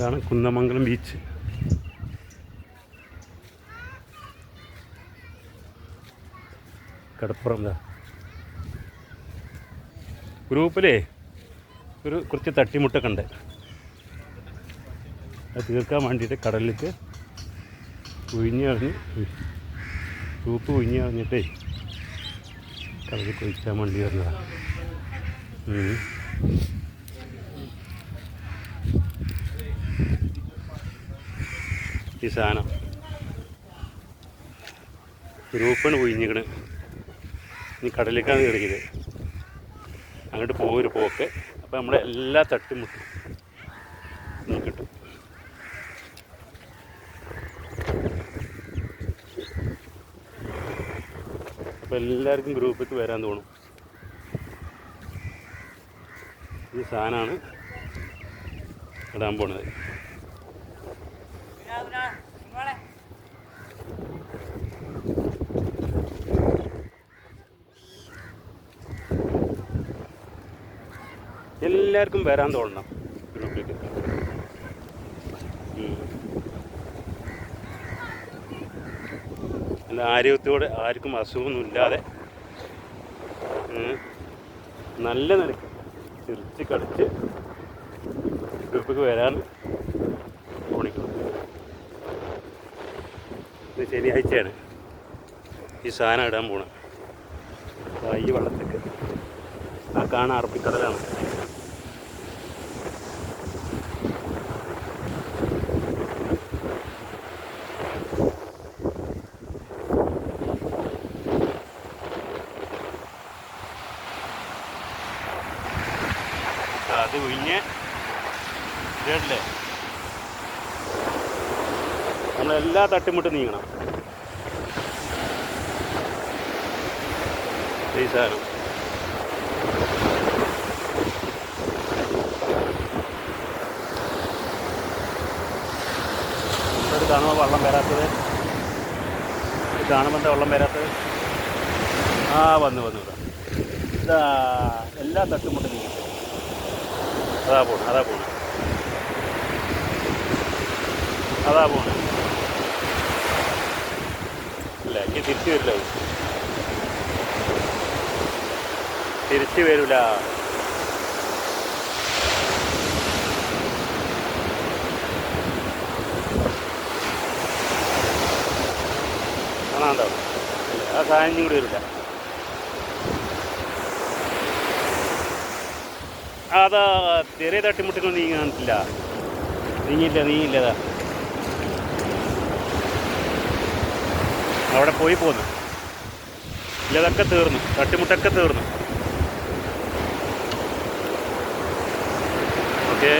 ഇതാണ് കുന്നമംഗലം ബീച്ച് കടപ്പുറം ഗ്രൂപ്പിലേ ഒരു കുറച്ച് തട്ടിമുട്ടൊക്കെ ഉണ്ട്. അത് തീർക്കാൻ വേണ്ടിയിട്ട് കടലിലേക്ക് ഒഴിഞ്ഞറിഞ്ഞ് ഗ്രൂപ്പ് ഒഴിഞ്ഞറിഞ്ഞിട്ടേ കടലിൽ കുഴിക്കാൻ വേണ്ടി വരുന്നതാണ് ഈ സാധനം. ഗ്രൂപ്പാണ് കുഴിഞ്ഞിക്കണ്. ഇനി കടലിലേക്കാണ് കയറിയത്. അങ്ങോട്ട് പോയൊരു പോക്ക്. അപ്പോൾ നമ്മളെ എല്ലാ തട്ടിമുട്ടും നമുക്ക് കിട്ടും അപ്പോൾ എല്ലാവർക്കും ഗ്രൂപ്പിലേക്ക് വരാൻ തോന്നും. ഈ സാധനമാണ് ഇടാൻ പോണത്. എല്ലാവർക്കും വരാൻ തോന്നണം. ഗ്രൂപ്പിലേക്ക്. നല്ല ആരോഗ്യത്തോടെ ആർക്കും അസുഖമൊന്നും ഇല്ലാതെ നല്ല നിലയ്ക്ക് ചിരിച്ച് കളിച്ച് ഗ്രൂപ്പിലേക്ക് വരാൻ തോന്നിക്കണം ഇത് ശനിയാഴ്ചയാണ് ഈ സാധനം ഇടാൻ പോണം ദാ ഈ വള്ളത്തേക്ക്. ആ കാണാൻ അറബിക്കടലാണ്. അത് ഒഴിഞ്ഞ് കേട്ടില്ലേ നമ്മളെല്ലാ തട്ടിമുട്ടും നീങ്ങണം. ഈ സാധനം. വള്ളം വെള്ളം വരാത്തത്. ഇത് കാണുമ്പോൾ എന്താ വെള്ളം വരാത്തത്? ആ വന്നു വന്നു ഇതാ എല്ലാ തട്ടുമുട്ടും നീങ്ങും അതാ പോണ് അതാ പോണ്. അതാ പോണ്. ഇല്ല ഇനി തിരിച്ചു വരില്ല. തിരിച്ചു വരില്ല. കാണാണ്ടാവും ആ സാധനം കൂടി വരില്ല. അതാ ചെറിയ തട്ടിമുട്ടുകൾ നീങ്ങാനില്ല നീങ്ങില്ല നീങ്ങില്ല അതാ അവിടെ പോയി പോന്നു. ഇല്ല അതൊക്കെ തീർന്നു. തട്ടിമുട്ടൊക്കെ തീർന്നു. ഓക്കേ.